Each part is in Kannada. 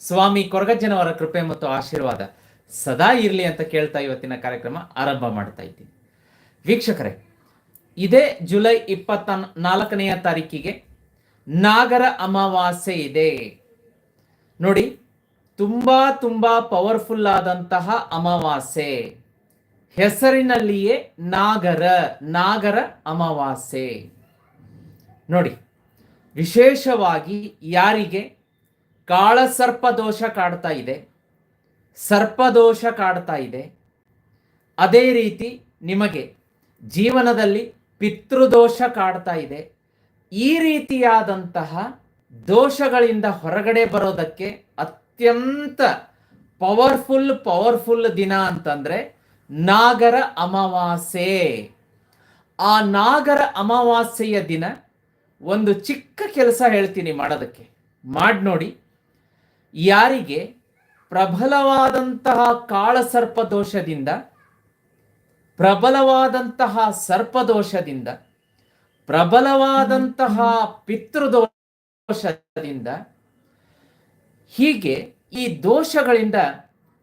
ಸ್ವಾಮಿ ಕೊರಗಜ್ಜನವರ ಕೃಪೆ ಮತ್ತು ಆಶೀರ್ವಾದ ಸದಾ ಇರಲಿ ಅಂತ ಕೇಳ್ತಾ ಇವತ್ತಿನ ಕಾರ್ಯಕ್ರಮ ಆರಂಭ ಮಾಡ್ತಾ ಇದ್ದೀನಿ. ವೀಕ್ಷಕರೇ, ಇದೇ ಜುಲೈ ಇಪ್ಪತ್ತ ನಾಲ್ಕನೆಯ ತಾರೀಕಿಗೆ ನಾಗರ ಅಮಾವಾಸ್ಯೆ ಇದೆ. ನೋಡಿ, ತುಂಬಾ ತುಂಬಾ ಪವರ್ಫುಲ್ ಆದಂತಹ ಅಮಾವಾಸ್ಯೆ. ಹೆಸರಿನಲ್ಲಿಯೇ ನಾಗರ ನಾಗರ ಅಮಾವಾಸ್ಯೆ. ನೋಡಿ, ವಿಶೇಷವಾಗಿ ಯಾರಿಗೆ ಕಾಳಸರ್ಪ ದೋಷ ಕಾಡ್ತಾ ಇದೆ. ಸರ್ಪದೋಷ ಕಾಡ್ತಾ ಇದೆ. ಅದೇ ರೀತಿ ನಿಮಗೆ ಜೀವನದಲ್ಲಿ ಪಿತೃದೋಷ ಕಾಡ್ತಾ ಇದೆ. ಈ ರೀತಿಯಾದಂತಹ ದೋಷಗಳಿಂದ ಹೊರಗಡೆ ಬರೋದಕ್ಕೆ ಅತ್ಯಂತ ಪವರ್ಫುಲ್ ಪವರ್ಫುಲ್ ದಿನ ಅಂತಂದ್ರೆ ನಾಗರ ಅಮಾವಾಸ್ಯೆ. ಆ ನಾಗರ ಅಮಾವಾಸ್ಯೆಯ ದಿನ ಒಂದು ಚಿಕ್ಕ ಕೆಲಸ ಹೇಳ್ತೀನಿ ಮಾಡೋದಕ್ಕೆ. ಮಾಡಿ ನೋಡಿ ಯಾರಿಗೆ ಪ್ರಬಲವಾದಂತಹ ಕಾಳಸರ್ಪ ದೋಷದಿಂದ ಪ್ರಬಲವಾದಂತಹ ಸರ್ಪದೋಷದಿಂದ, ಪ್ರಬಲವಾದಂತಹ ಪಿತೃದೋಷದಿಂದ, ಹೀಗೆ ಈ ದೋಷಗಳಿಂದ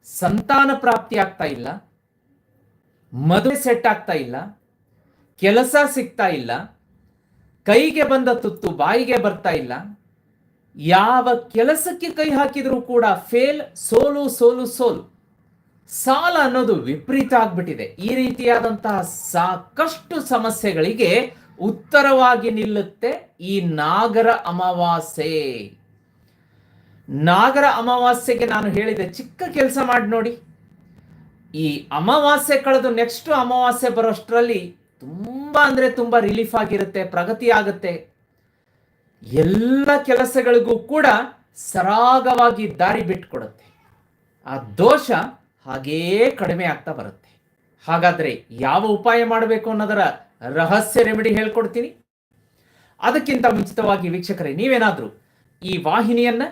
ಸಂತಾನ ಪ್ರಾಪ್ತಿ ಆಗ್ತಾ ಇಲ್ಲ, ಮದುವೆ ಸೆಟ್ ಆಗ್ತಾ ಇಲ್ಲ, ಕೆಲಸ ಸಿಗ್ತಾ ಇಲ್ಲ, ಕೈಗೆ ಬಂದ ತುತ್ತು ಬಾಯಿಗೆ ಬರ್ತಾ ಇಲ್ಲ ಯಾವ ಕೆಲಸಕ್ಕೆ ಕೈ ಹಾಕಿದರೂ ಕೂಡ ಫೇಲ್ ಸೋಲು ಸೋಲು ಸೋಲು. ಸಾಲ ಅನ್ನೋದು ವಿಪರೀತ ಆಗ್ಬಿಟ್ಟಿದೆ. ಈ ರೀತಿಯಾದಂತಹ ಸಾಕಷ್ಟು ಸಮಸ್ಯೆಗಳಿಗೆ ಉತ್ತರವಾಗಿ ನಿಲ್ಲುತ್ತೆ ಈ ನಾಗರ ಅಮಾವಾಸ್ಯೆ. ನಾಗರ ಅಮಾವಾಸ್ಯೆಗೆ ನಾನು ಹೇಳಿದೆ ಚಿಕ್ಕ ಕೆಲಸ ಮಾಡಿ ನೋಡಿ. ಈ ಅಮಾವಾಸ್ಯೆ ಕಳೆದು ನೆಕ್ಸ್ಟ್ ಅಮಾವಾಸ್ಯೆ ಬರೋಷ್ಟರಲ್ಲಿ ತುಂಬಾ ಅಂದ್ರೆ ತುಂಬಾ ರಿಲೀಫ್ ಆಗಿರುತ್ತೆ, ಪ್ರಗತಿ ಆಗುತ್ತೆ. ಎಲ್ಲ ಕೆಲಸಗಳಿಗೂ ಕೂಡ ಸರಾಗವಾಗಿ ದಾರಿ ಬಿಟ್ಕೊಡುತ್ತೆ. ಆ ದೋಷ ಹಾಗೇ ಕಡಿಮೆ ಆಗ್ತಾ ಬರುತ್ತೆ. ಹಾಗಾದರೆ ಯಾವ ಉಪಾಯ ಮಾಡಬೇಕು ಅನ್ನೋದರ ರಹಸ್ಯ ರೆಮಿಡಿ ಹೇಳ್ಕೊಡ್ತೀನಿ. ಅದಕ್ಕಿಂತ ಮುಂಚಿತವಾಗಿ ವೀಕ್ಷಕರೇ, ನೀವೇನಾದರೂ ಈ ವಾಹಿನಿಯನ್ನು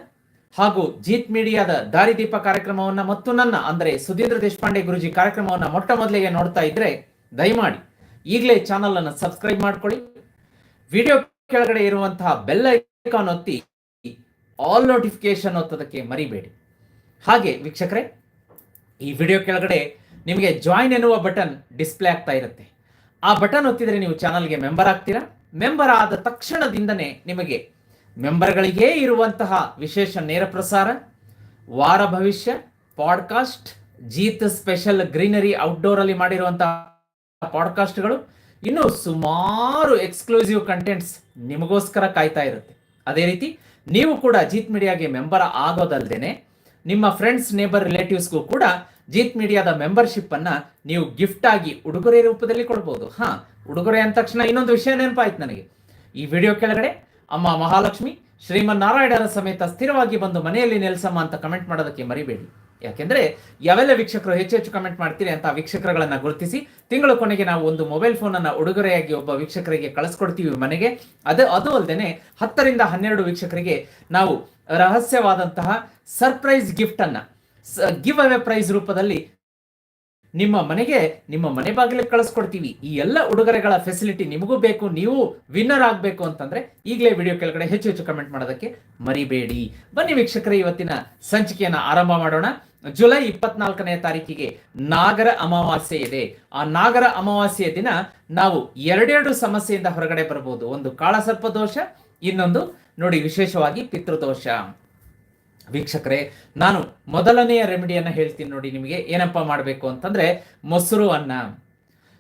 ಹಾಗೂ ಜೀತ್ ಮೀಡಿಯಾದ ದಾರಿದೀಪ ಕಾರ್ಯಕ್ರಮವನ್ನು ಮತ್ತು ನನ್ನ, ಅಂದರೆ ಸುಧೀಂದ್ರ ದೇಶಪಾಂಡೆ ಗುರುಜಿ ಕಾರ್ಯಕ್ರಮವನ್ನು ಮೊಟ್ಟ ಮೊದಲಿಗೆ ನೋಡ್ತಾ ಇದ್ರೆ ದಯಮಾಡಿ ಈಗಲೇ ಚಾನಲನ್ನು ಸಬ್ಸ್ಕ್ರೈಬ್ ಮಾಡ್ಕೊಳ್ಳಿ. ವಿಡಿಯೋ ಕೆಳಗಡೆ ಇರುವಂತಹ ಬೆಲ್ ಐಕಾನ್ ಒತ್ತಿ ಆಲ್ ನೋಟಿಫಿಕೇಶನ್ ಒತ್ತೋದಕ್ಕೆ ಮರಿಬೇಡಿ. ಹಾಗೆ ವೀಕ್ಷಕರೇ, ಈ ವಿಡಿಯೋ ಕೆಳಗಡೆ ನಿಮಗೆ ಜಾಯಿನ್ ಎನ್ನುವ ಬಟನ್ ಡಿಸ್ಪ್ಲೇ ಆಗ್ತಾ ಇರುತ್ತೆ. ಆ ಬಟನ್ ಒತ್ತಿದರೆ ನೀವು ಚಾನಲ್ಗೆ ಮೆಂಬರ್ ಆಗ್ತೀರಾ? ಮೆಂಬರ್ ಆದ ತಕ್ಷಣದಿಂದನೇ ನಿಮಗೆ ಮೆಂಬರ್ಗಳಿಗೇ ಇರುವಂತಹ ವಿಶೇಷ ನೇರ ಪ್ರಸಾರ, ವಾರ ಭವಿಷ್ಯ ಪಾಡ್ಕಾಸ್ಟ್ ಜೀತ್ ಸ್ಪೆಷಲ್ ಗ್ರೀನರಿ ಔಟ್ಡೋರ್ ಅಲ್ಲಿ ಮಾಡಿರುವಂತಹ ಪಾಡ್ಕಾಸ್ಟ್ಗಳು ಇನ್ನು ಸುಮಾರು ಎಕ್ಸ್ಕ್ಲೂಸಿವ್ ಕಂಟೆಂಟ್ಸ್ ನಿಮಗೋಸ್ಕರ ಕಾಯ್ತಾ ಇರುತ್ತೆ. ಅದೇ ರೀತಿ ನೀವು ಕೂಡ ಜೀತ್ ಮೀಡಿಯಾಗೆ ಮೆಂಬರ್ ಆಗೋದಲ್ದೇನೆ ನಿಮ್ಮ ಫ್ರೆಂಡ್ಸ್ ನೇಬರ್ ರಿಲೇಟಿವ್ಸ್ಗೂ ಕೂಡ ಜೀತ್ ಮೀಡಿಯಾದ ಮೆಂಬರ್ಶಿಪ್ ಅನ್ನ ನೀವು ಗಿಫ್ಟ್ ಆಗಿ ಉಡುಗೊರೆ ರೂಪದಲ್ಲಿ ಕೊಡ್ಬೋದು. ಹಾ, ಉಡುಗೊರೆ ಅಂದ ತಕ್ಷಣ ಇನ್ನೊಂದು ವಿಷಯ ನೆನಪಾಯ್ತು ನನಗೆ. ಈ ವಿಡಿಯೋ ಕೆಳಗಡೆ ಅಮ್ಮ ಮಹಾಲಕ್ಷ್ಮಿ ಶ್ರೀಮನ್ ನಾರಾಯಣರ ಸಮೇತ ಸ್ಥಿರವಾಗಿ ಬಂದು ಮನೆಯಲ್ಲಿ ನೆಲೆಸಮ್ಮ ಅಂತ ಕಮೆಂಟ್ ಮಾಡೋದಕ್ಕೆ ಮರಿಬೇಡಿ. ಯಾಕೆಂದ್ರೆ ಯಾವೆಲ್ಲ ವೀಕ್ಷಕರು ಹೆಚ್ಚು ಹೆಚ್ಚು ಕಮೆಂಟ್ ಮಾಡ್ತೀರಿ ಅಂತ ವೀಕ್ಷಕರುಗಳನ್ನ ಗುರುತಿಸಿ ತಿಂಗಳ ಕೊನೆಗೆ ನಾವು ಒಂದು ಮೊಬೈಲ್ ಫೋನ್ ಅನ್ನ ಉಡುಗೊರೆಯಾಗಿ ಒಬ್ಬ ವೀಕ್ಷಕರಿಗೆ ಕಳಿಸ್ಕೊಡ್ತೀವಿ ಮನೆಗೆ. ಅದು ಅದು ಅಲ್ಲದೆ ಹತ್ತರಿಂದ ಹನ್ನೆರಡು ವೀಕ್ಷಕರಿಗೆ ನಾವು ರಹಸ್ಯವಾದಂತಹ ಸರ್ಪ್ರೈಸ್ ಗಿಫ್ಟ್ ಅನ್ನ ಗಿವ್ ಅವೇ ಪ್ರೈಸ್ ರೂಪದಲ್ಲಿ ನಿಮ್ಮ ಮನೆಗೆ, ನಿಮ್ಮ ಮನೆ ಬಾಗಿಲಿಗೆ ಕಳಿಸ್ಕೊಡ್ತೀವಿ. ಈ ಎಲ್ಲ ಉಡುಗೊರೆಗಳ ಫೆಸಿಲಿಟಿ ನಿಮಗೂ ಬೇಕು, ನೀವು ವಿನ್ನರ್ ಆಗಬೇಕು ಅಂತಂದ್ರೆ ಈಗಲೇ ವಿಡಿಯೋ ಕೆಳಗಡೆ ಹೆಚ್ಚು ಹೆಚ್ಚು ಕಮೆಂಟ್ ಮಾಡೋದಕ್ಕೆ ಮರಿಬೇಡಿ. ಬನ್ನಿ ವೀಕ್ಷಕರೇ, ಇವತ್ತಿನ ಸಂಚಿಕೆಯನ್ನು ಆರಂಭ ಮಾಡೋಣ. ಜುಲೈ ಇಪ್ಪತ್ನಾಲ್ಕನೇ ತಾರೀಕಿಗೆ ನಾಗರ ಅಮಾವಾಸ್ಯೆ ಇದೆ. ಆ ನಾಗರ ಅಮಾವಾಸ್ಯೆಯ ದಿನ ನಾವು ಎರಡೆರಡು ಸಮಸ್ಯೆಯಿಂದ ಹೊರಗಡೆ ಬರಬಹುದು. ಒಂದು ಕಾಳಸರ್ಪ ದೋಷ, ಇನ್ನೊಂದು ನೋಡಿ ವಿಶೇಷವಾಗಿ ಪಿತೃದೋಷ. ವೀಕ್ಷಕರೇ, ನಾನು ಮೊದಲನೆಯ ರೆಮಿಡಿಯನ್ನು ಹೇಳ್ತೀನಿ ನೋಡಿ ನಿಮಗೆ, ಏನಪ್ಪ ಮಾಡಬೇಕು ಅಂತಂದ್ರೆ ಮೊಸರು ಅನ್ನ.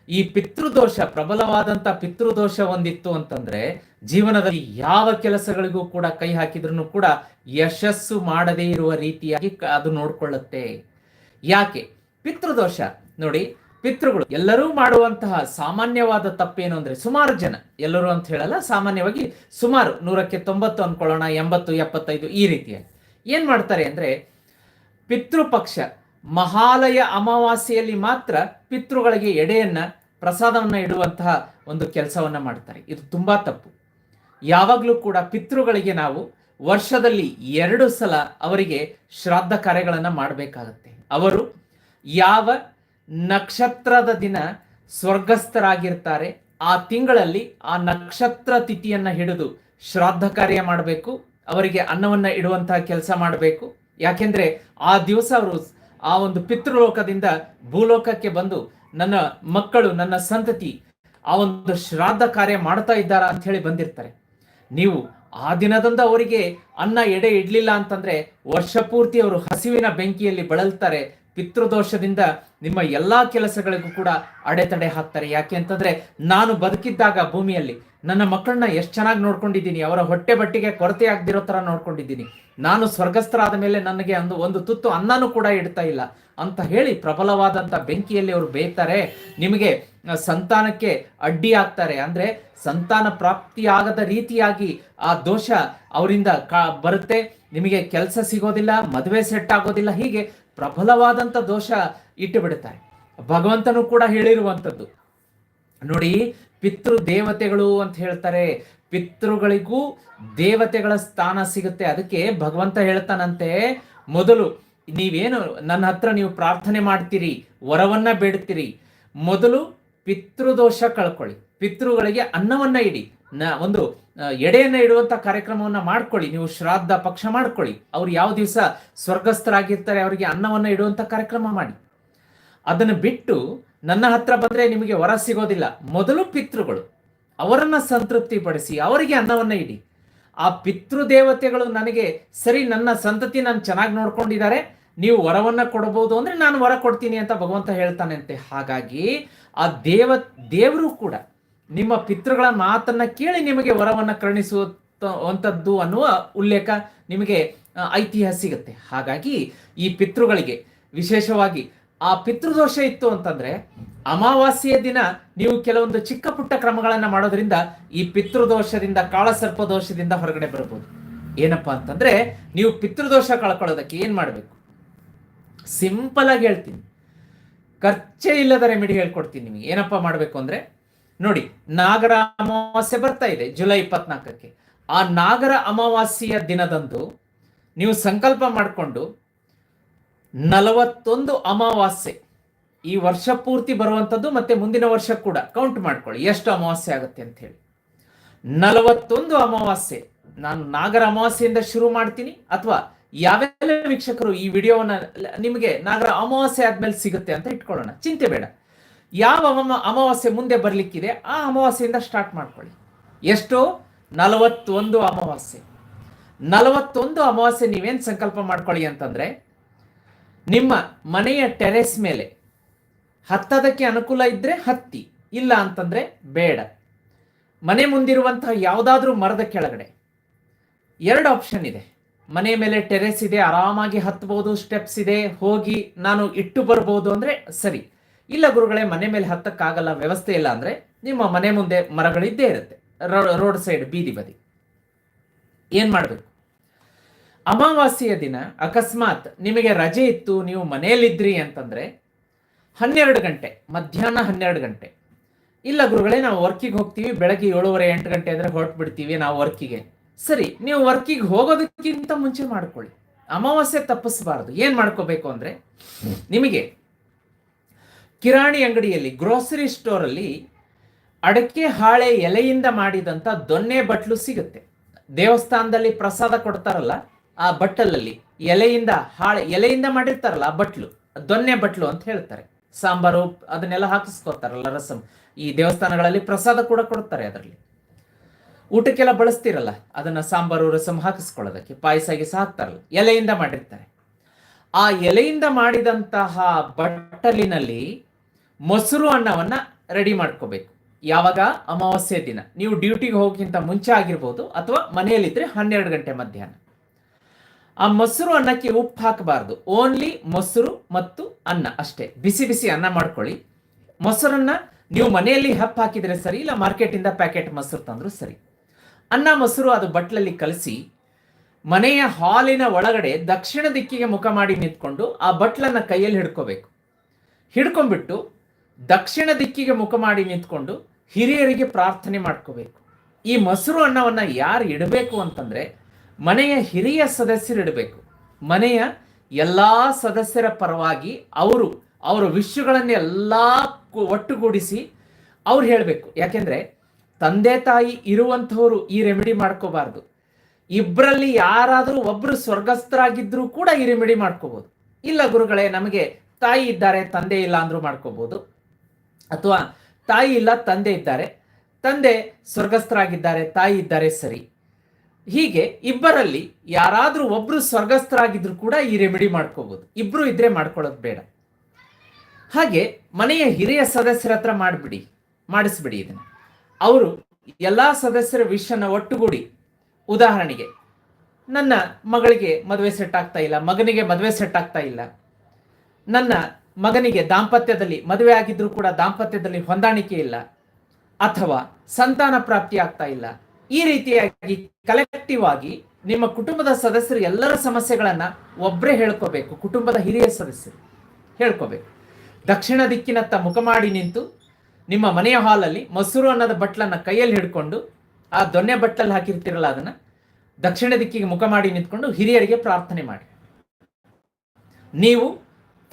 ಈ ಪಿತೃದೋಷ ಪ್ರಬಲವಾದಂಥ ಪಿತೃದೋಷ ಒಂದಿತ್ತು ಅಂತಂದ್ರೆ ಜೀವನದಲ್ಲಿ ಯಾವ ಕೆಲಸಗಳಿಗೂ ಕೂಡ ಕೈ ಹಾಕಿದ್ರು ಕೂಡ ಯಶಸ್ಸು ಮಾಡದೇ ಇರುವ ರೀತಿಯಾಗಿ ಅದು ನೋಡ್ಕೊಳ್ಳುತ್ತೆ. ಯಾಕೆ? ಪಿತೃದೋಷ, ನೋಡಿ, ಪಿತೃಗಳು ಎಲ್ಲರೂ ಮಾಡುವಂತಹ ಸಾಮಾನ್ಯವಾದ ತಪ್ಪೇನು ಅಂದರೆ ಸುಮಾರು ಜನ, ಎಲ್ಲರೂ ಅಂತ ಹೇಳಲ್ಲ, ಸಾಮಾನ್ಯವಾಗಿ ಸುಮಾರು ನೂರಕ್ಕೆ ತೊಂಬತ್ತು ಅನ್ಕೊಳ್ಳೋಣ ಎಂಬತ್ತು, ಎಪ್ಪತ್ತೈದು ಈ ರೀತಿಯಾಗಿ. ಏನ್ ಮಾಡ್ತಾರೆ ಅಂದ್ರೆ ಪಿತೃಪಕ್ಷ, ಮಹಾಲಯ ಅಮಾವಾಸ್ಯೆಯಲ್ಲಿ ಮಾತ್ರ ಪಿತೃಗಳಿಗೆ ಎಡೆಯನ್ನ, ಪ್ರಸಾದವನ್ನ ಇಡುವಂತಹ ಒಂದು ಕೆಲಸವನ್ನ ಮಾಡ್ತಾರೆ. ಇದು ತುಂಬಾ ತಪ್ಪು. ಯಾವಾಗಲೂ ಕೂಡ ಪಿತೃಗಳಿಗೆ ನಾವು ವರ್ಷದಲ್ಲಿ ಎರಡು ಸಲ ಅವರಿಗೆ ಶ್ರಾದ್ದ ಕಾರ್ಯಗಳನ್ನು ಮಾಡಬೇಕಾಗತ್ತೆ. ಅವರು ಯಾವ ನಕ್ಷತ್ರದ ದಿನ ಸ್ವರ್ಗಸ್ಥರಾಗಿರ್ತಾರೆ, ಆ ತಿಂಗಳಲ್ಲಿ ಆ ನಕ್ಷತ್ರ ತಿಥಿಯನ್ನು ಹಿಡಿದು ಶ್ರಾದ್ದ ಕಾರ್ಯ ಮಾಡಬೇಕು ಅವರಿಗೆ ಅನ್ನವನ್ನ ಇಡುವಂತಹ ಕೆಲಸ ಮಾಡಬೇಕು. ಯಾಕೆಂದ್ರೆ ಆ ದಿವಸ ಅವರು ಆ ಒಂದು ಪಿತೃಲೋಕದಿಂದ ಭೂಲೋಕಕ್ಕೆ ಬಂದು ನನ್ನ ಮಕ್ಕಳು, ನನ್ನ ಸಂತತಿ ಆ ಒಂದು ಶ್ರಾದ್ದ ಕಾರ್ಯ ಮಾಡ್ತಾ ಇದ್ದಾರಾ ಅಂತ ಹೇಳಿ ಬಂದಿರ್ತಾರೆ. ನೀವು ಆ ದಿನದಂದು ಅವರಿಗೆ ಅನ್ನ ಎಡೆ ಇಡ್ಲಿಲ್ಲ ಅಂತಂದ್ರೆ ವರ್ಷ ಪೂರ್ತಿ ಅವರು ಹಸಿವಿನ ಬೆಂಕಿಯಲ್ಲಿ ಬಳಲ್ತಾರೆ. ಪಿತೃದೋಷದಿಂದ ನಿಮ್ಮ ಎಲ್ಲ ಕೆಲಸಗಳಿಗೂ ಕೂಡ ಅಡೆತಡೆ ಹಾಕ್ತಾರೆ. ಯಾಕೆ ಅಂತಂದ್ರೆ ನಾನು ಬದುಕಿದ್ದಾಗ ಭೂಮಿಯಲ್ಲಿ ನನ್ನ ಮಕ್ಕಳನ್ನ ಎಷ್ಟು ಚೆನ್ನಾಗಿ ನೋಡ್ಕೊಂಡಿದ್ದೀನಿ, ಅವರ ಹೊಟ್ಟೆ ಬಟ್ಟಿಗೆ ಕೊರತೆ ಆಗದಿರೋ ತರ ನೋಡ್ಕೊಂಡಿದ್ದೀನಿ. ನಾನು ಸ್ವರ್ಗಸ್ಥರಾದ ಮೇಲೆ ನನಗೆ ಒಂದು ಒಂದು ತುತ್ತು ಅನ್ನನೂ ಕೂಡ ಇಡ್ತಾ ಇಲ್ಲ ಅಂತ ಹೇಳಿ ಪ್ರಬಲವಾದಂತ ಬೆಂಕಿಯಲ್ಲಿ ಅವರು ಬೇಯ್ತಾರೆ. ನಿಮಗೆ ಸಂತಾನಕ್ಕೆ ಅಡ್ಡಿ ಆಗ್ತಾರೆ. ಅಂದ್ರೆ ಸಂತಾನ ಪ್ರಾಪ್ತಿಯಾಗದ ರೀತಿಯಾಗಿ ಆ ದೋಷ ಅವರಿಂದ ಕಾ ಬರುತ್ತೆ. ನಿಮಗೆ ಕೆಲಸ ಸಿಗೋದಿಲ್ಲ, ಮದುವೆ ಸೆಟ್ ಆಗೋದಿಲ್ಲ, ಹೀಗೆ ಪ್ರಬಲವಾದಂತ ದೋಷ ಇಟ್ಟು ಬಿಡುತ್ತಾರೆ ಭಗವಂತನು ಕೂಡ ಹೇಳಿರುವಂಥದ್ದು ನೋಡಿ, ಪಿತೃ ದೇವತೆಗಳು ಅಂತ ಹೇಳ್ತಾರೆ. ಪಿತೃಗಳಿಗೂ ದೇವತೆಗಳ ಸ್ಥಾನ ಸಿಗುತ್ತೆ. ಅದಕ್ಕೆ ಭಗವಂತ ಹೇಳ್ತಾನಂತೆ, ಮೊದಲು ನೀವೇನು ನನ್ನ ಹತ್ರ ನೀವು ಪ್ರಾರ್ಥನೆ ಮಾಡ್ತೀರಿ, ವರವನ್ನ ಬೇಡ್ತೀರಿ. ಮೊದಲು ಪಿತೃದೋಷ ಕಳ್ಕೊಳ್ಳಿ. ಪಿತೃಗಳಿಗೆ ಅನ್ನವನ್ನ ಇಡಿ. ನ ಒಂದು ಎಡೆಯನ್ನ ಇಡುವಂತ ಕಾರ್ಯಕ್ರಮವನ್ನ ಮಾಡ್ಕೊಳ್ಳಿ. ನೀವು ಶ್ರಾದ್ದ ಪಕ್ಷ ಮಾಡ್ಕೊಳ್ಳಿ. ಅವ್ರು ಯಾವ ದಿವಸ ಸ್ವರ್ಗಸ್ಥರಾಗಿರ್ತಾರೆ, ಅವರಿಗೆ ಅನ್ನವನ್ನ ಇಡುವಂತ ಕಾರ್ಯಕ್ರಮ ಮಾಡಿ. ಅದನ್ನು ಬಿಟ್ಟು ನನ್ನ ಹತ್ರ ಬಂದ್ರೆ ನಿಮಗೆ ವರ ಸಿಗೋದಿಲ್ಲ. ಮೊದಲು ಪಿತೃಗಳು. ಅವರನ್ನ ಸಂತೃಪ್ತಿ ಪಡಿಸಿ ಅವರಿಗೆ ಅನ್ನವನ್ನ ಇಡಿ. ಆ ಪಿತೃ ದೇವತೆಗಳು ನನಗೆ, ಸರಿ, ನನ್ನ ಸಂತತಿ ನಾನು ಚೆನ್ನಾಗಿ ನೋಡ್ಕೊಂಡಿದ್ದಾರೆ, ನೀವು ವರವನ್ನ ಕೊಡಬಹುದು ಅಂದ್ರೆ ನಾನು ವರ ಕೊಡ್ತೀನಿ ಅಂತ ಭಗವಂತ ಹೇಳ್ತಾನೆ ಅಂತೆ ಹಾಗಾಗಿ ಆ ದೇವ, ದೇವರು ಕೂಡ ನಿಮ್ಮ ಪಿತೃಗಳ ಮಾತನ್ನ ಕೇಳಿ ನಿಮಗೆ ವರವನ್ನ ಕರುಣಿಸುವಂಥದ್ದು ಅನ್ನುವ ಉಲ್ಲೇಖ ನಿಮಗೆ ಐತಿಹಾಸ ಸಿಗುತ್ತೆ. ಹಾಗಾಗಿ ಈ ಪಿತೃಗಳಿಗೆ ವಿಶೇಷವಾಗಿ ಆ ಪಿತೃದೋಷ ಇತ್ತು ಅಂತಂದ್ರೆ ಅಮಾವಾಸ್ಯೆಯ ದಿನ ನೀವು ಕೆಲವೊಂದು ಚಿಕ್ಕ ಪುಟ್ಟ ಕ್ರಮಗಳನ್ನು ಮಾಡೋದ್ರಿಂದ ಈ ಪಿತೃದೋಷದಿಂದ ಕಾಳಸರ್ಪ ದೋಷದಿಂದ ಹೊರಗಡೆ ಬರಬಹುದು ಏನಪ್ಪಾ ಅಂತಂದ್ರೆ ನೀವು ಪಿತೃದೋಷ ಕಳ್ಕೊಳ್ಳೋದಕ್ಕೆ ಏನ್ ಮಾಡಬೇಕು? ಸಿಂಪಲ್ ಆಗಿ ಹೇಳ್ತೀನಿ. ಖರ್ಚೇ ಇಲ್ಲದ ರೆಮಿಡಿ ಹೇಳ್ಕೊಡ್ತೀನಿ ನಿಮಗೆ. ಏನಪ್ಪ ಮಾಡಬೇಕು ಅಂದರೆ, ನೋಡಿ, ನಾಗರ ಅಮಾವಾಸ್ಯೆ ಬರ್ತಾ ಇದೆ, ಜುಲೈ ಇಪ್ಪತ್ನಾಲ್ಕಕ್ಕೆ. ಆ ನಾಗರ ಅಮಾವಾಸ್ಯೆಯ ದಿನದಂದು ನೀವು ಸಂಕಲ್ಪ ಮಾಡಿಕೊಂಡು, ನಲವತ್ತೊಂದು ಅಮಾವಾಸ್ಯೆ, ಈ ವರ್ಷ ಪೂರ್ತಿ ಬರುವಂಥದ್ದು ಮತ್ತೆ ಮುಂದಿನ ವರ್ಷ ಕೂಡ ಕೌಂಟ್ ಮಾಡ್ಕೊಳ್ಳಿ, ಎಷ್ಟು ಅಮಾವಾಸ್ಯೆ ಆಗುತ್ತೆ ಅಂತ ಹೇಳಿ. ನಲವತ್ತೊಂದು ಅಮಾವಾಸ್ಯೆ, ನಾನು ನಾಗರ ಅಮಾವಾಸ್ಯೆಯಿಂದ ಶುರು ಮಾಡ್ತೀನಿ, ಅಥವಾ ಯಾವೆಲ್ಲ ವೀಕ್ಷಕರು ಈ ವಿಡಿಯೋವನ್ನ ನಿಮಗೆ ನಾಗರ ಅಮಾವಾಸ್ಯೆ ಆದ್ಮೇಲೆ ಸಿಗುತ್ತೆ ಅಂತ ಇಟ್ಕೊಳ್ಳೋಣ. ಚಿಂತೆ ಬೇಡ. ಯಾವ ಅಮ ಅಮಾವಾಸ್ಯೆ ಮುಂದೆ ಬರ್ಲಿಕ್ಕಿದೆ, ಆ ಅಮಾವಾಸ್ಯೆಯಿಂದ ಸ್ಟಾರ್ಟ್ ಮಾಡ್ಕೊಳ್ಳಿ. ಎಷ್ಟು? ನಲವತ್ತೊಂದು ಅಮಾವಾಸ್ಯೆ. ನಲವತ್ತೊಂದು ಅಮಾವಾಸ್ಯೆ ನೀವೇನು ಸಂಕಲ್ಪ ಮಾಡ್ಕೊಳ್ಳಿ ಅಂತಂದ್ರೆ, ನಿಮ್ಮ ಮನೆಯ ಟೆರೆಸ್ ಮೇಲೆ ಹತ್ತದಕ್ಕೆ ಅನುಕೂಲ ಇದ್ರೆ ಹತ್ತಿ, ಇಲ್ಲ ಅಂತಂದ್ರೆ ಬೇಡ. ಮನೆ ಮುಂದಿರುವಂತಹ ಯಾವುದಾದ್ರೂ ಮರದ ಕೆಳಗಡೆ. ಎರಡು ಆಪ್ಷನ್ ಇದೆ. ಮನೆ ಮೇಲೆ ಟೆರೆಸ್ ಇದೆ, ಆರಾಮಾಗಿ ಹತ್ಬೋದು ಸ್ಟೆಪ್ಸ್ ಇದೆ, ಹೋಗಿ ನಾನು ಇಟ್ಟು ಬರ್ಬೋದು ಅಂದ್ರೆ ಸರಿ. ಇಲ್ಲ ಗುರುಗಳೇ, ಮನೆ ಮೇಲೆ ಹತ್ತಕ್ಕಾಗಲ್ಲ, ವ್ಯವಸ್ಥೆ ಇಲ್ಲ ಅಂದ್ರೆ ನಿಮ್ಮ ಮನೆ ಮುಂದೆ ಮರಗಳಿದ್ದೇ ಇರುತ್ತೆ. ರೋಡ್ ಸೈಡ್ ಬೀದಿ ಬದಿ. ಏನು ಮಾಡಬೇಕು? ಅಮಾವಾಸ್ಯೆಯ ದಿನ ಅಕಸ್ಮಾತ್ ನಿಮಗೆ ರಜೆ ಇತ್ತು, ನೀವು ಮನೆಯಲ್ಲಿದ್ರಿ ಅಂತಂದ್ರೆ ಹನ್ನೆರಡು ಗಂಟೆ, ಮಧ್ಯಾಹ್ನ ಹನ್ನೆರಡು ಗಂಟೆ. ಇಲ್ಲ ಗುರುಗಳೇ, ನಾವು ವರ್ಕಿಗೆ ಹೋಗ್ತೀವಿ, ಬೆಳಗ್ಗೆ ಏಳುವರೆ ಎಂಟು ಗಂಟೆ ಅಂದ್ರೆ ಹೊರಟು ಬಿಡ್ತೀವಿ ನಾವು ವರ್ಕಿಗೆ ಸರಿ, ನೀವು ವರ್ಕಿಗೆ ಹೋಗೋದಕ್ಕಿಂತ ಮುಂಚೆ ಮಾಡ್ಕೊಳ್ಳಿ. ಅಮಾವಾಸ್ಯೆ ತಪ್ಪಿಸಬಾರದು. ಏನ್ ಮಾಡ್ಕೋಬೇಕು ಅಂದ್ರೆ, ನಿಮಗೆ ಕಿರಾಣಿ ಅಂಗಡಿಯಲ್ಲಿ ಗ್ರೋಸರಿ ಸ್ಟೋರ್ ಅಲ್ಲಿ ಅಡಕೆ, ಹಾಳೆ, ಎಲೆಯಿಂದ ಮಾಡಿದಂತ ದೊನ್ನೆ ಬಟ್ಲು ಸಿಗುತ್ತೆ. ದೇವಸ್ಥಾನದಲ್ಲಿ ಪ್ರಸಾದ ಕೊಡ್ತಾರಲ್ಲ, ಆ ಬಟ್ಟಲಲ್ಲಿ ಎಲೆಯಿಂದ, ಹಾಳೆ, ಎಲೆಯಿಂದ ಮಾಡಿರ್ತಾರಲ್ಲ, ಆ ಬಟ್ಲು ದೊನ್ನೆ ಬಟ್ಲು ಅಂತ ಹೇಳ್ತಾರೆ. ಸಾಂಬಾರು, ಅದನ್ನೆಲ್ಲ ಹಾಕಿಸ್ಕೊತಾರಲ್ಲ ರಸಂ. ಈ ದೇವಸ್ಥಾನಗಳಲ್ಲಿ ಪ್ರಸಾದ ಕೂಡ ಕೊಡ್ತಾರೆ ಅದರಲ್ಲಿ. ಊಟಕ್ಕೆಲ್ಲ ಬಳಸ್ತಿರಲ್ಲ, ಅದನ್ನು ಸಾಂಬಾರು ರಸಮ್ ಹಾಕಿಸ್ಕೊಳ್ಳೋದಕ್ಕೆ ಪಾಯಸ ಗೀಸ ಹಾಕ್ತಾರಲ್ಲ, ಎಲೆಯಿಂದ ಮಾಡಿರ್ತಾರೆ. ಆ ಎಲೆಯಿಂದ ಮಾಡಿದಂತಹ ಬಟ್ಟಲಿನಲ್ಲಿ ಮೊಸರು ಅನ್ನವನ್ನ ರೆಡಿ ಮಾಡ್ಕೋಬೇಕು. ಯಾವಾಗ? ಅಮಾವಾಸ್ಯೆ ದಿನ. ನೀವು ಡ್ಯೂಟಿಗೆ ಹೋಗೋಕ್ಕಿಂತ ಮುಂಚೆ ಆಗಿರ್ಬೋದು, ಅಥವಾ ಮನೆಯಲ್ಲಿದ್ದರೆ ಹನ್ನೆರಡು ಗಂಟೆ ಮಧ್ಯಾಹ್ನ. ಆ ಮೊಸರು ಅನ್ನಕ್ಕೆ ಉಪ್ಪು ಹಾಕಬಾರ್ದು. ಓನ್ಲಿ ಮೊಸರು ಮತ್ತು ಅನ್ನ ಅಷ್ಟೇ. ಬಿಸಿ ಬಿಸಿ ಅನ್ನ ಮಾಡ್ಕೊಳ್ಳಿ. ಮೊಸರನ್ನ ನೀವು ಮನೆಯಲ್ಲಿ ಹಪ್ಪು ಹಾಕಿದರೆ ಸರಿ, ಇಲ್ಲ ಮಾರ್ಕೆಟಿಂದ ಪ್ಯಾಕೆಟ್ ಮೊಸರು ತಂದರೂ ಸರಿ. ಅನ್ನ ಮೊಸರು ಅದು ಬಟ್ಲಲ್ಲಿ ಕಲಸಿ ಮನೆಯ ಹಾಲಿನ ಒಳಗಡೆ ದಕ್ಷಿಣ ದಿಕ್ಕಿಗೆ ಮುಖ ಮಾಡಿ ನಿಂತ್ಕೊಂಡು ಆ ಬಟ್ಲನ್ನು ಕೈಯಲ್ಲಿ ಹಿಡ್ಕೋಬೇಕು. ಹಿಡ್ಕೊಂಡ್ಬಿಟ್ಟು ದಕ್ಷಿಣ ದಿಕ್ಕಿಗೆ ಮುಖ ಮಾಡಿ ನಿಂತ್ಕೊಂಡು ಹಿರಿಯರಿಗೆ ಪ್ರಾರ್ಥನೆ ಮಾಡ್ಕೋಬೇಕು. ಈ ಮೊಸರು ಅನ್ನವನ್ನು ಯಾರು ಇಡಬೇಕು ಅಂತಂದರೆ ಮನೆಯ ಹಿರಿಯ ಸದಸ್ಯರು ಇಡಬೇಕು. ಮನೆಯ ಎಲ್ಲ ಸದಸ್ಯರ ಪರವಾಗಿ ಅವರು, ಅವರ ವಿಷಯಗಳನ್ನೆಲ್ಲ ಒಟ್ಟುಗೂಡಿಸಿ ಅವ್ರು ಹೇಳಬೇಕು. ಯಾಕೆಂದ್ರೆ ತಂದೆ ತಾಯಿ ಇರುವಂಥವರು ಈ ರೆಮಿಡಿ ಮಾಡ್ಕೋಬಾರ್ದು. ಇಬ್ಬರಲ್ಲಿ ಯಾರಾದರೂ ಒಬ್ಬರು ಸ್ವರ್ಗಸ್ಥರಾಗಿದ್ದರೂ ಕೂಡ ಈ ರೆಮಿಡಿ ಮಾಡ್ಕೋಬೋದು. ಇಲ್ಲ ಗುರುಗಳೇ, ನಮಗೆ ತಾಯಿ ಇದ್ದಾರೆ, ತಂದೆ ಇಲ್ಲ ಅಂದರೂ ಮಾಡ್ಕೋಬೋದು. ಅಥವಾ ತಾಯಿ ಇಲ್ಲ, ತಂದೆ ಇದ್ದಾರೆ. ತಂದೆ ಸ್ವರ್ಗಸ್ಥರಾಗಿದ್ದಾರೆ, ತಾಯಿ ಇದ್ದಾರೆ, ಸರಿ. ಹೀಗೆ ಇಬ್ಬರಲ್ಲಿ ಯಾರಾದರೂ ಒಬ್ಬರು ಸ್ವರ್ಗಸ್ಥರಾಗಿದ್ರು ಕೂಡ ಈ ರೆಮಿಡಿ ಮಾಡ್ಕೋಬಹುದು ಇಬ್ಬರು ಇದ್ರೆ ಮಾಡ್ಕೊಳ್ಳೋದು ಬೇಡ. ಹಾಗೆ ಮನೆಯ ಹಿರಿಯ ಸದಸ್ಯರ ಹತ್ರ ಮಾಡಿಬಿಡಿ, ಮಾಡಿಸ್ಬಿಡಿ ಇದನ್ನ. ಅವರು ಎಲ್ಲ ಸದಸ್ಯರ ವಿಷಯನ ಒಟ್ಟುಗೂಡಿ. ಉದಾಹರಣೆಗೆ, ನನ್ನ ಮಗಳಿಗೆ ಮದುವೆ ಸೆಟ್ ಆಗ್ತಾ ಇಲ್ಲ, ಮಗನಿಗೆ ಮದುವೆ ಸೆಟ್ ಆಗ್ತಾ ಇಲ್ಲ. ನನ್ನ ಮಗನಿಗೆ ದಾಂಪತ್ಯದಲ್ಲಿ ಮದುವೆ ಆಗಿದ್ರು ಕೂಡ ದಾಂಪತ್ಯದಲ್ಲಿ ಹೊಂದಾಣಿಕೆ ಇಲ್ಲ ಅಥವಾ ಸಂತಾನ ಪ್ರಾಪ್ತಿ ಆಗ್ತಾ ಇಲ್ಲ. ಈ ರೀತಿಯಾಗಿ ಕಲೆಕ್ಟಿವ್ ಆಗಿ ನಿಮ್ಮ ಕುಟುಂಬದ ಸದಸ್ಯರು ಎಲ್ಲರ ಸಮಸ್ಯೆಗಳನ್ನು ಒಬ್ಬರೇ ಹೇಳ್ಕೋಬೇಕು, ಕುಟುಂಬದ ಹಿರಿಯ ಸದಸ್ಯರು ಹೇಳ್ಕೋಬೇಕು. ದಕ್ಷಿಣ ದಿಕ್ಕಿನತ್ತ ಮುಖ ಮಾಡಿ ನಿಂತು ನಿಮ್ಮ ಮನೆಯ ಹಾಲಲ್ಲಿ ಮೊಸರು ಅನ್ನದ ಬಟ್ಲನ್ನ ಕೈಯಲ್ಲಿ ಹಿಡ್ಕೊಂಡು ಆ ದೊನ್ನೆ ಬಟ್ಟಲಲ್ಲಿ ಹಾಕಿರ್ತಿರಲ್ಲ ಅದನ್ನ, ದಕ್ಷಿಣ ದಿಕ್ಕಿಗೆ ಮುಖ ಮಾಡಿ ನಿಂತ್ಕೊಂಡು ಹಿರಿಯರಿಗೆ ಪ್ರಾರ್ಥನೆ ಮಾಡಿ. ನೀವು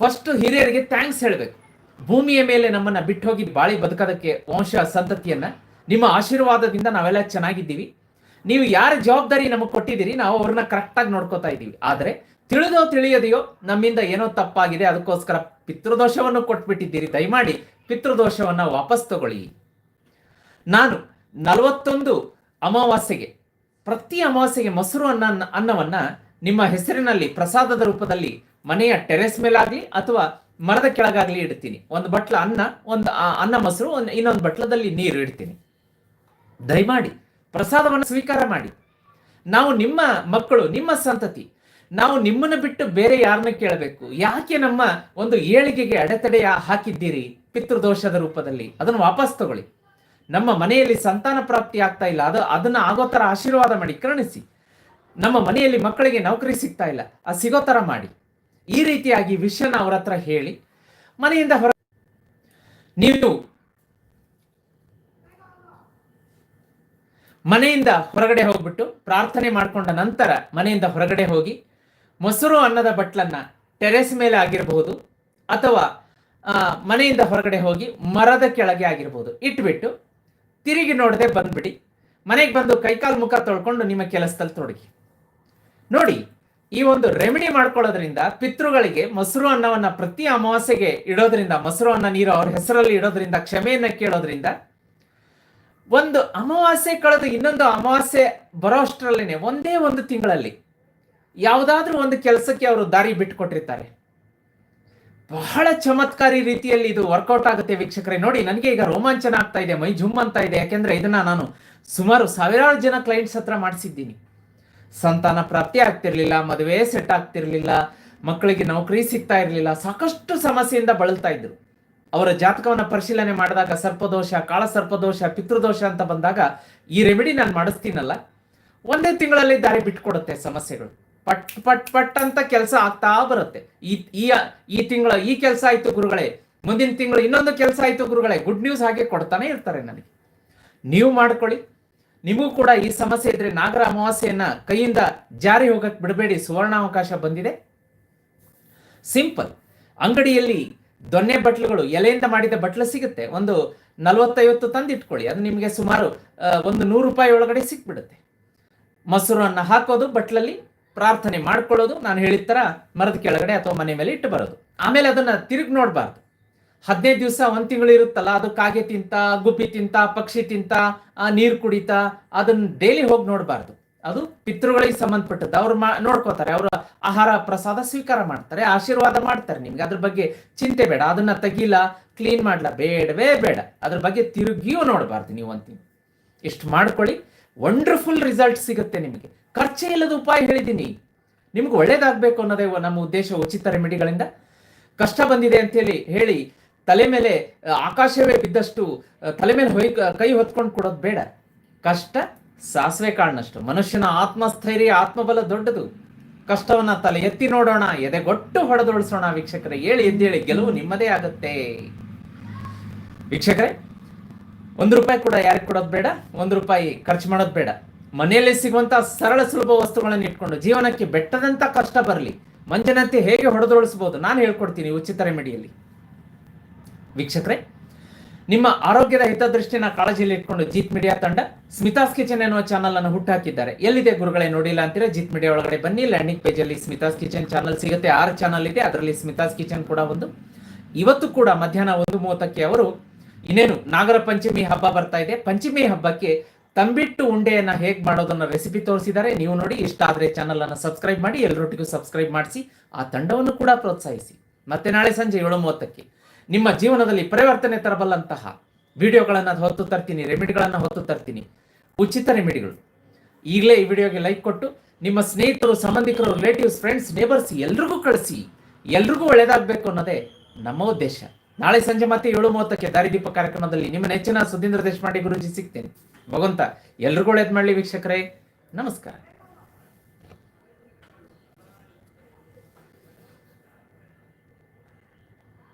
ಫಸ್ಟ್ ಹಿರಿಯರಿಗೆ ಥ್ಯಾಂಕ್ಸ್ ಹೇಳಬೇಕು. ಭೂಮಿಯ ಮೇಲೆ ನಮ್ಮನ್ನ ಬಿಟ್ಟು ಹೋಗಿ ಬಾಳಿ ಬದುಕೋದಕ್ಕೆ ವಂಶ ಸಂತತಿಯನ್ನ, ನಿಮ್ಮ ಆಶೀರ್ವಾದದಿಂದ ನಾವೆಲ್ಲ ಚೆನ್ನಾಗಿದ್ದೀವಿ. ನೀವು ಯಾರ ಜವಾಬ್ದಾರಿ ನಮಗೆ ಕೊಟ್ಟಿದ್ದೀರಿ, ನಾವು ಅವ್ರನ್ನ ಕರೆಕ್ಟಾಗಿ ನೋಡ್ಕೋತಾ ಇದ್ದೀವಿ. ಆದರೆ ತಿಳಿದೋ ತಿಳಿಯದೆಯೋ ನಮ್ಮಿಂದ ಏನೋ ತಪ್ಪಾಗಿದೆ, ಅದಕ್ಕೋಸ್ಕರ ಪಿತೃದೋಷವನ್ನು ಕೊಟ್ಬಿಟ್ಟಿದ್ದೀರಿ. ದಯಮಾಡಿ ಪಿತೃದೋಷವನ್ನು ವಾಪಸ್ ತಗೊಳ್ಳಿ. ನಾನು ನಲವತ್ತೊಂದು ಅಮಾವಾಸ್ಯೆಗೆ, ಪ್ರತಿ ಅಮಾವಾಸ್ಯೆಗೆ ಮೊಸರು ಅನ್ನ, ಅನ್ನವನ್ನು ನಿಮ್ಮ ಹೆಸರಿನಲ್ಲಿ ಪ್ರಸಾದದ ರೂಪದಲ್ಲಿ ಮನೆಯ ಟೆರೆಸ್ ಮೇಲಾಗಲಿ ಅಥವಾ ಮರದ ಕೆಳಗಾಗಲಿ ಇಡ್ತೀನಿ. ಒಂದು ಬಟ್ಲ ಅನ್ನ, ಒಂದು ಅನ್ನ ಮೊಸರು, ಒಂದು ಇನ್ನೊಂದು ಬಟ್ಲದಲ್ಲಿ ನೀರು ಇಡ್ತೀನಿ. ದಯಮಾಡಿ ಪ್ರಸಾದವನ್ನು ಸ್ವೀಕಾರ ಮಾಡಿ. ನಾವು ನಿಮ್ಮ ಮಕ್ಕಳು, ನಿಮ್ಮ ಸಂತತಿ ನಾವು ನಿಮ್ಮನ್ನು ಬಿಟ್ಟು ಬೇರೆ ಯಾರನ್ನ ಕೇಳಬೇಕು? ಯಾಕೆ ನಮ್ಮ ಒಂದು ಏಳಿಗೆಗೆ ಅಡೆತಡೆಯ ಹಾಕಿದ್ದೀರಿ ಪಿತೃದೋಷದ ರೂಪದಲ್ಲಿ? ಅದನ್ನು ವಾಪಸ್ ತಗೊಳ್ಳಿ. ನಮ್ಮ ಮನೆಯಲ್ಲಿ ಸಂತಾನ ಪ್ರಾಪ್ತಿ ಆಗ್ತಾ ಇಲ್ಲ. ಅದು ಅದನ್ನ ಆಗೋ ಥರ ಆಶೀರ್ವಾದ ಮಾಡಿ, ಕರುಣಿಸಿ. ನಮ್ಮ ಮನೆಯಲ್ಲಿ ಮಕ್ಕಳಿಗೆ ನೌಕರಿ ಸಿಗ್ತಾ ಇಲ್ಲ. ಆ ಸಿಗೋ ಥರ ಮಾಡಿ. ಈ ರೀತಿಯಾಗಿ ವಿಷಯನ ಅವ್ರ ಹತ್ರ ಹೇಳಿ, ಮನೆಯಿಂದ ಹೊರ ನೀವು ಮನೆಯಿಂದ ಹೊರಗಡೆ ಹೋಗ್ಬಿಟ್ಟು ಪ್ರಾರ್ಥನೆ ಮಾಡಿಕೊಂಡ ನಂತರ ಮನೆಯಿಂದ ಹೊರಗಡೆ ಹೋಗಿ ಮೊಸರು ಅನ್ನದ ಬಟ್ಲನ್ನ ಟೆರೆಸ್ ಮೇಲೆ ಆಗಿರಬಹುದು ಅಥವಾ ಮನೆಯಿಂದ ಹೊರಗಡೆ ಹೋಗಿ ಮರದ ಕೆಳಗೆ ಆಗಿರಬಹುದು ಇಟ್ಬಿಟ್ಟು ತಿರುಗಿ ನೋಡದೆ ಬಂದ್ಬಿಡಿ. ಮನೆಗೆ ಬಂದು ಕೈಕಾಲು ಮುಖ ತೊಳ್ಕೊಂಡು ನಿಮ್ಮ ಕೆಲಸದಲ್ಲಿ ತೊಡಗಿ. ನೋಡಿ, ಈ ಒಂದು ರೆಮಿಡಿ ಮಾಡ್ಕೊಳ್ಳೋದ್ರಿಂದ ಪಿತೃಗಳಿಗೆ ಮೊಸರು ಅನ್ನವನ್ನ ಪ್ರತಿ ಅಮಾವಾಸ್ಯೆಗೆ ಇಡೋದ್ರಿಂದ, ಮೊಸರು ಅನ್ನ ನೀರು ಅವ್ರ ಹೆಸರಲ್ಲಿ ಇಡೋದ್ರಿಂದ, ಕ್ಷಮೆಯನ್ನ ಕೇಳೋದ್ರಿಂದ, ಒಂದು ಅಮಾವಾಸ್ಯೆ ಕಳೆದು ಇನ್ನೊಂದು ಅಮಾವಾಸ್ಯೆ ಬರೋ ಅಷ್ಟರಲ್ಲೇನೆ ಒಂದೇ ಒಂದು ತಿಂಗಳಲ್ಲಿ ಯಾವುದಾದ್ರೂ ಒಂದು ಕೆಲಸಕ್ಕೆ ಅವರು ದಾರಿ ಬಿಟ್ಟುಕೊಟ್ಟಿರ್ತಾರೆ ಬಹಳ ಚಮತ್ಕಾರಿ ರೀತಿಯಲ್ಲಿ ಇದು ವರ್ಕೌಟ್ ಆಗುತ್ತೆ ವೀಕ್ಷಕರೇ. ನೋಡಿ, ನನಗೆ ಈಗ ರೋಮಾಂಚನ ಆಗ್ತಾ ಇದೆ, ಮೈ ಜುಮ್ ಅಂತ ಇದೆ. ಯಾಕೆಂದ್ರೆ ಇದನ್ನ ನಾನು ಸುಮಾರು ಸಾವಿರಾರು ಜನ ಕ್ಲೈಂಟ್ಸ್ ಹತ್ರ ಮಾಡಿಸಿದ್ದೀನಿ. ಸಂತಾನ ಪ್ರಾಪ್ತಿ ಆಗ್ತಿರ್ಲಿಲ್ಲ, ಮದುವೆ ಸೆಟ್ ಆಗ್ತಿರ್ಲಿಲ್ಲ, ಮಕ್ಕಳಿಗೆ ನೌಕರಿ ಸಿಗ್ತಾ ಇರಲಿಲ್ಲ, ಸಾಕಷ್ಟು ಸಮಸ್ಯೆಯಿಂದ ಬಳಲ್ತಾ ಇದ್ರು. ಅವರ ಜಾತಕವನ್ನು ಪರಿಶೀಲನೆ ಮಾಡಿದಾಗ ಸರ್ಪದೋಷ, ಕಾಳ ಸರ್ಪದೋಷ, ಪಿತೃದೋಷ ಅಂತ ಬಂದಾಗ ಈ ರೆಮಿಡಿ ನಾನು ಮಾಡಿಸ್ತೀನಲ್ಲ, ಒಂದೇ ತಿಂಗಳಲ್ಲಿ ದಾರಿ ಬಿಟ್ಟುಕೊಡುತ್ತೆ ಸಮಸ್ಯೆಗಳು. ಪಟ್ ಪಟ್ ಪಟ್ ಅಂತ ಕೆಲಸ ಆಗ್ತಾ ಬರುತ್ತೆ. ಈ ಈ ಈ ತಿಂಗಳ, ಈ ಕೆಲಸ ಆಯ್ತು ಗುರುಗಳೇ. ಮುಂದಿನ ತಿಂಗಳು ಇನ್ನೊಂದು ಕೆಲಸ ಆಯ್ತು ಗುರುಗಳೇ. ಗುಡ್ ನ್ಯೂಸ್ ಹಾಗೆ ಕೊಡ್ತಾನೆ ಇರ್ತಾರೆ ನನಗೆ. ನೀವು ಮಾಡ್ಕೊಳ್ಳಿ. ನಿಮಗೂ ಕೂಡ ಈ ಸಮಸ್ಯೆ ಇದ್ರೆ ನಾಗರ ಅಮಾವಾಸ್ಯೆಯನ್ನ ಕೈಯಿಂದ ಜಾರಿ ಹೋಗಕ್ಕೆ ಬಿಡಬೇಡಿ. ಸುವರ್ಣಾವಕಾಶ ಬಂದಿದೆ. ಸಿಂಪಲ್ ಅಂಗಡಿಯಲ್ಲಿ ದೊನ್ನೆ ಬಟ್ಲುಗಳು, ಎಲೆಯಿಂದ ಮಾಡಿದ ಬಟ್ಲು ಸಿಗುತ್ತೆ. ಒಂದು ನಲವತ್ತೈವತ್ತು ತಂದಿಟ್ಕೊಳ್ಳಿ. ಅದು ನಿಮಗೆ ಸುಮಾರು ಒಂದು ನೂರು ರೂಪಾಯಿ ಒಳಗಡೆ ಸಿಕ್ಬಿಡುತ್ತೆ. ಮೊಸರನ್ನು ಹಾಕೋದು ಬಟ್ಲಲ್ಲಿ. ಪ್ರಾರ್ಥನೆ ಮಾಡ್ಕೊಳ್ಳೋದು, ನಾನು ಹೇಳಿದ ಥರ ಮರದ ಕೆಳಗಡೆ ಅಥವಾ ಮನೆ ಮೇಲೆ ಇಟ್ಟು ಬರೋದು. ಆಮೇಲೆ ಅದನ್ನು ತಿರುಗಿ ನೋಡಬಾರ್ದು. ಹದಿನೈದು ದಿವಸ ಒಂದು ತಿಂಗಳು ಇರುತ್ತಲ್ಲ, ಅದು ಕಾಗೆ ತಿಂತ, ಗುಬ್ಬಿ ತಿಂತ, ಪಕ್ಷಿ ತಿಂತ ನೀರು ಕುಡಿತಾ, ಅದನ್ನ ಡೈಲಿ ಹೋಗಿ ನೋಡಬಾರ್ದು. ಅದು ಪಿತೃಗಳಿಗೆ ಸಂಬಂಧಪಟ್ಟದ್ದು. ಅವ್ರು ಮಾ, ನೋಡ್ಕೋತಾರೆ, ಅವರು ಆಹಾರ ಪ್ರಸಾದ ಸ್ವೀಕಾರ ಮಾಡ್ತಾರೆ, ಆಶೀರ್ವಾದ ಮಾಡ್ತಾರೆ ನಿಮ್ಗೆ. ಅದ್ರ ಬಗ್ಗೆ ಚಿಂತೆ ಬೇಡ, ಅದನ್ನ ತೆಗಿಲ್ಲ ಕ್ಲೀನ್ ಮಾಡ್ಲ, ಬೇಡವೇ ಬೇಡ. ಅದ್ರ ಬಗ್ಗೆ ತಿರುಗಿಯೂ ನೋಡಬಾರ್ದು ನೀವು ಅಂತೀನಿ ಇಷ್ಟು ಮಾಡ್ಕೊಳ್ಳಿ ವಂಡರ್ಫುಲ್ ರಿಸಲ್ಟ್ ಸಿಗುತ್ತೆ ನಿಮಗೆ. ಖರ್ಚೇ ಇಲ್ಲದ ಉಪಾಯ ಹೇಳಿದ್ದೀನಿ. ನಿಮ್ಗೆ ಒಳ್ಳೇದಾಗಬೇಕು ಅನ್ನೋದೇ ನಮ್ಮ ಉದ್ದೇಶ ಉಚಿತ ರೆಮಿಡಿಗಳಿಂದ. ಕಷ್ಟ ಬಂದಿದೆ ಅಂತೇಳಿ ಹೇಳಿ ತಲೆ ಮೇಲೆ ಆಕಾಶವೇ ಬಿದ್ದಷ್ಟು ತಲೆ ಮೇಲೆ ಹೊಯ್, ಕೈ ಹೊತ್ಕೊಂಡು ಕೊಡೋದು ಬೇಡ. ಕಷ್ಟ ಸಾಸಿವೆ ಕಾಣಷ್ಟು ಮನುಷ್ಯನ ಆತ್ಮಸ್ಥೈರ್ಯ, ಆತ್ಮಬಲ ದೊಡ್ಡದು. ಕಷ್ಟವನ್ನ ತಲೆ ಎತ್ತಿ ನೋಡೋಣ, ಎದೆಗೊಟ್ಟು ಹೊಡೆದೊಳಿಸೋಣ ವೀಕ್ಷಕರೇ. ಹೇಳಿ ಎದ್ದೇಳಿ ಗೆಲುವು ನಿಮ್ಮದೇ ಆಗುತ್ತೆ. ವೀಕ್ಷಕರೇ, ಒಂದು ರೂಪಾಯಿ ಕೂಡ ಯಾರಿಗೆ ಕೊಡೋದು ಬೇಡ, ಒಂದು ರೂಪಾಯಿ ಖರ್ಚು ಮಾಡೋದು ಬೇಡ. ಮನೆಯಲ್ಲಿ ಸಿಗುವಂತಹ ಸರಳ ಸುಲಭ ವಸ್ತುಗಳನ್ನು ಇಟ್ಕೊಂಡು ಜೀವನಕ್ಕೆ ಬೆಟ್ಟದಂತ ಕಷ್ಟ ಬರಲಿ, ಮಂಜನಂತೆ ಹೇಗೆ ಹೊಡೆದೊಳಿಸಬಹುದು ನಾನು ಹೇಳ್ಕೊಡ್ತೀನಿ ಉಚಿತ ರೆಮಿಡಿಯಲ್ಲಿ. ವೀಕ್ಷಕರೇ, ನಿಮ್ಮ ಆರೋಗ್ಯದ ಹಿತದೃಷ್ಟಿನ ಕಾಳಜಿಯಲ್ಲಿ ಇಟ್ಕೊಂಡು ಜೀತ್ ಮೀಡಿಯಾ ತಂಡ ಸ್ಮಿತಾಸ್ ಕಿಚನ್ ಎನ್ನುವ ಚಾನಲ್ ಅನ್ನು ಹುಟ್ಟಾಕಿದ್ದಾರೆ. ಎಲ್ಲಿದೆ ಗುರುಗಳೇ ನೋಡಿಲ್ಲ ಅಂತೀರಾ? ಜೀತ್ ಮೀಡಿಯಾ ಒಳಗಡೆ ಬನ್ನಿ ಲ್ಯಾಂಡಿಂಗ್ ಪೇಜಲ್ಲಿ ಸ್ಮಿತಾಸ್ ಕಿಚನ್ ಚಾನಲ್ ಸಿಗುತ್ತೆ. ಆರು ಚಾನಲ್ ಇದೆ, ಅದರಲ್ಲಿ ಸ್ಮಿತಾಸ್ ಕಿಚನ್ ಕೂಡ ಒಂದು. ಇವತ್ತು ಕೂಡ ಮಧ್ಯಾಹ್ನ ಒಂದು ಮೂವತ್ತಕ್ಕೆ ಅವರು ಇನ್ನೇನು ನಾಗರ ಪಂಚಮಿ ಹಬ್ಬ ಬರ್ತಾ ಇದೆ. ಪಂಚಮಿ ಹಬ್ಬಕ್ಕೆ ತಂಬಿಟ್ಟು ಉಂಡೆಯನ್ನ ಹೇಗ್ ಮಾಡೋದನ್ನ ರೆಸಿಪಿ ತೋರಿಸಿದ್ದಾರೆ ನೀವು ನೋಡಿ, ಇಷ್ಟ ಆದ್ರೆ ಚಾನಲ್ ಅನ್ನ ಸಬ್ಸ್ಕ್ರೈಬ್ ಮಾಡಿ ಎಲ್ಲರೊಟ್ಟಿಗೂ ಸಬ್ಸ್ಕ್ರೈಬ್ ಮಾಡಿಸಿ, ಆ ತಂಡವನ್ನು ಕೂಡ ಪ್ರೋತ್ಸಾಹಿಸಿ. ಮತ್ತೆ ನಾಳೆ ಸಂಜೆ ಏಳು ಮೂವತ್ತಕ್ಕೆ ನಿಮ್ಮ ಜೀವನದಲ್ಲಿ ಪರಿವರ್ತನೆ ತರಬಲ್ಲಂತಹ ವಿಡಿಯೋಗಳನ್ನು ಹೊತ್ತು ತರ್ತೀನಿ ರೆಮಿಡಿಗಳನ್ನು ಹೊತ್ತು ತರ್ತೀನಿ. ಉಚಿತ ರೆಮಿಡಿಗಳು ಈಗಲೇ ಈ ವಿಡಿಯೋಗೆ ಲೈಕ್ ಕೊಟ್ಟು, ನಿಮ್ಮ ಸ್ನೇಹಿತರು, ಸಂಬಂಧಿಕರು ರಿಲೇಟಿವ್ಸ್ ಫ್ರೆಂಡ್ಸ್ ನೇಬರ್ಸ್ ಎಲ್ರಿಗೂ ಕಳಿಸಿ, ಎಲ್ರಿಗೂ ಒಳ್ಳೇದಾಗಬೇಕು ಅನ್ನೋದೇ ನಮ್ಮ ಉದ್ದೇಶ. ನಾಳೆ ಸಂಜೆ ಮತ್ತೆ ಏಳು ಮೂವತ್ತಕ್ಕೆ ದಾರಿದೀಪ ಕಾರ್ಯಕ್ರಮದಲ್ಲಿ ನಿಮ್ಮ ನೆಚ್ಚಿನ ಸುಧೀಂದ್ರ ದೇಶಪಾಂಡೆ ಗುರುಜಿ ಸಿಗ್ತೇನೆ. ಭಗವಂತ ಎಲ್ರಿಗೂ ಒಳ್ಳೇದು ಮಾಡಲಿ ವೀಕ್ಷಕರೇ. ನಮಸ್ಕಾರ.